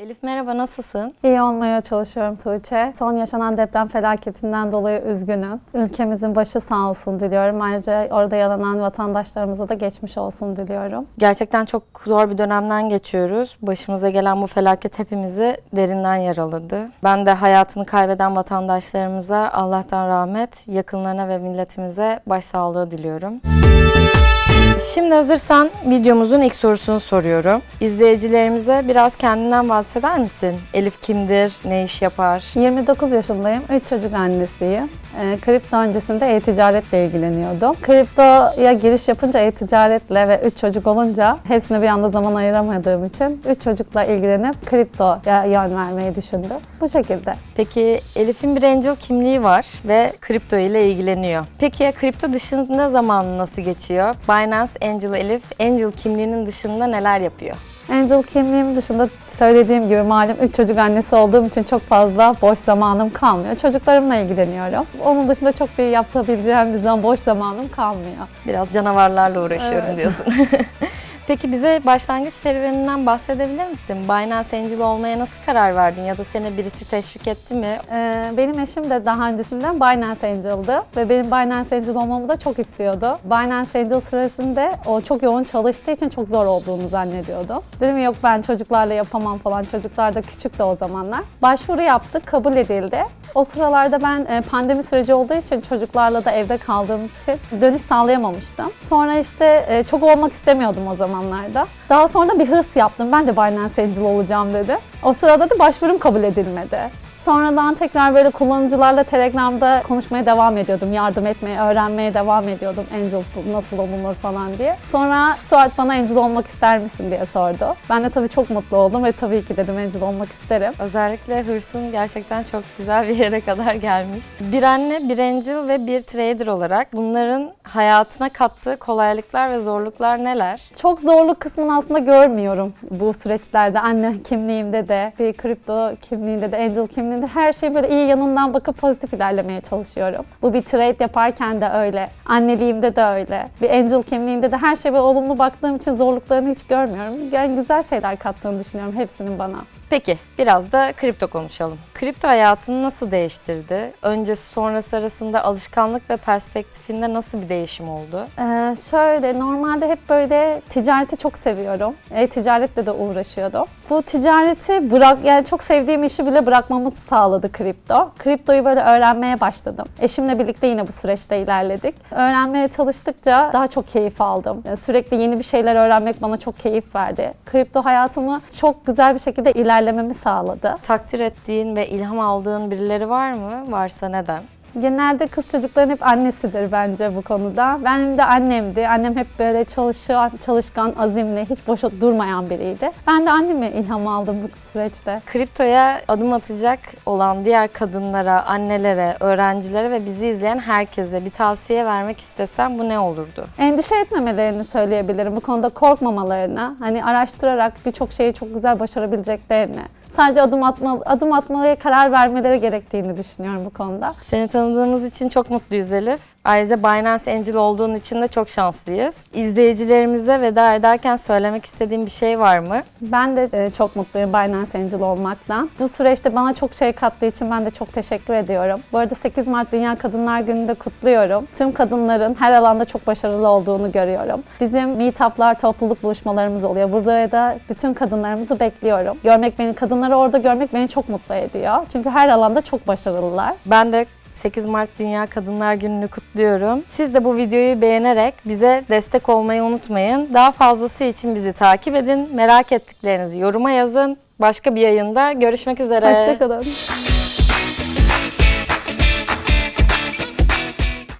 Elif merhaba nasılsın? İyi olmaya çalışıyorum Tuğçe. Son yaşanan deprem felaketinden dolayı üzgünüm. Ülkemizin başı sağ olsun diliyorum. Ayrıca orada yaranan vatandaşlarımıza da geçmiş olsun diliyorum. Gerçekten çok zor bir dönemden geçiyoruz. Başımıza gelen bu felaket hepimizi derinden yaraladı. Ben de hayatını kaybeden vatandaşlarımıza Allah'tan rahmet, yakınlarına ve milletimize başsağlığı diliyorum. Şimdi hazırsan videomuzun ilk sorusunu soruyorum. İzleyicilerimize biraz kendinden bahseder misin? Elif kimdir? Ne iş yapar? 29 yaşındayım. 3 çocuk annesiyim. Ee, kripto öncesinde e-ticaretle ilgileniyordum. Kriptoya giriş yapınca e-ticaretle ve 3 çocuk olunca hepsine bir anda zaman ayıramadığım için 3 çocukla ilgilenip kriptoya yön vermeyi düşündüm. Bu şekilde. Peki Elif'in bir angel kimliği var ve kripto ile ilgileniyor. Peki ya kripto dışında zamanı nasıl geçiyor? Binance Angel Elif, Angel kimliğinin dışında neler yapıyor? Angel kimliğim dışında söylediğim gibi malum 3 çocuk annesi olduğum için çok fazla boş zamanım kalmıyor. Çocuklarımla ilgileniyorum. Onun dışında çok bir yapabileceğim bir zaman boş zamanım kalmıyor. Biraz canavarlarla uğraşıyorum Evet. diyorsun. Peki bize başlangıç serüveninden bahsedebilir misin? Binance Angel olmaya nasıl karar verdin ya da seni birisi teşvik etti mi? Ee, benim eşim de daha öncesinden Binance Angel'dı ve benim Binance Angel olmamı da çok istiyordu. Binance Angel sırasında o çok yoğun çalıştığı için çok zor olduğunu zannediyordu. Dedim yok ben çocuklarla yapamam falan. Çocuklar da küçüktü o zamanlar. Başvuru yaptık, kabul edildi. O sıralarda ben e, pandemi süreci olduğu için çocuklarla da evde kaldığımız için dönüş sağlayamamıştım. Sonra işte e, çok olmak istemiyordum o zamanlarda. Daha sonra bir hırs yaptım. Ben de Binance Angel olacağım dedi. O sırada da başvurum kabul edilmedi. Sonradan tekrar böyle kullanıcılarla Telegram'da konuşmaya devam ediyordum. Yardım etmeye, öğrenmeye devam ediyordum. Angel nasıl olunur falan diye. Sonra Stuart bana Angel olmak ister misin diye sordu. Ben de tabii çok mutlu oldum ve tabii ki dedim Angel olmak isterim. Özellikle hırsın gerçekten çok güzel bir yere kadar gelmiş. Bir anne, bir angel ve bir trader olarak bunların hayatına kattığı kolaylıklar ve zorluklar neler? Çok zorluk kısmını aslında görmüyorum bu süreçlerde. Anne kimliğimde de, bir kripto kimliğinde de, angel kimliğinde her şey böyle iyi yanından bakıp pozitif ilerlemeye çalışıyorum. Bu bir trade yaparken de öyle. Anneliğimde de öyle. Bir angel kimliğinde de her şeye olumlu baktığım için zorluklarını hiç görmüyorum. Yani güzel şeyler kattığını düşünüyorum hepsinin bana. Peki biraz da kripto konuşalım. Kripto hayatını nasıl değiştirdi? Öncesi sonrası arasında alışkanlık ve perspektifinde nasıl bir değişim oldu? Ee, şöyle normalde hep böyle ticareti çok seviyorum. E-ticaretle de uğraşıyordum. Bu ticareti bırak yani çok sevdiğim işi bile bırakmamı sağladı kripto. Kriptoyu böyle öğrenmeye başladım. Eşimle birlikte yine bu süreçte ilerledik. Öğrenmeye çalıştıkça daha çok keyif aldım. Yani sürekli yeni bir şeyler öğrenmek bana çok keyif verdi. Kripto hayatımı çok güzel bir şekilde ilerlememi sağladı. Takdir ettiğin ve ilham aldığın birileri var mı? Varsa neden? Genelde kız çocukların hep annesidir bence bu konuda. Benim de annemdi. Annem hep böyle çalışan, çalışkan, azimli, hiç boş durmayan biriydi. Ben de anneme ilham aldım bu süreçte. Kriptoya adım atacak olan diğer kadınlara, annelere, öğrencilere ve bizi izleyen herkese bir tavsiye vermek istesem bu ne olurdu? Endişe etmemelerini söyleyebilirim. Bu konuda korkmamalarını, hani araştırarak birçok şeyi çok güzel başarabileceklerini, sadece adım atma, adım atmaya karar vermeleri gerektiğini düşünüyorum bu konuda. Seni tanıdığımız için çok mutluyuz Elif. Ayrıca Binance Angel olduğun için de çok şanslıyız. İzleyicilerimize veda ederken söylemek istediğim bir şey var mı? Ben de e, çok mutluyum Binance Angel olmaktan. Bu süreçte bana çok şey kattığı için ben de çok teşekkür ediyorum. Bu arada 8 Mart Dünya Kadınlar Günü'nü de kutluyorum. Tüm kadınların her alanda çok başarılı olduğunu görüyorum. Bizim meetuplar, topluluk buluşmalarımız oluyor. Burada da bütün kadınlarımızı bekliyorum. Görmek beni, kadınları orada görmek beni çok mutlu ediyor. Çünkü her alanda çok başarılılar. Ben de 8 Mart Dünya Kadınlar Günü'nü kutluyorum. Siz de bu videoyu beğenerek bize destek olmayı unutmayın. Daha fazlası için bizi takip edin. Merak ettiklerinizi yoruma yazın. Başka bir yayında görüşmek üzere. Hoşçakalın.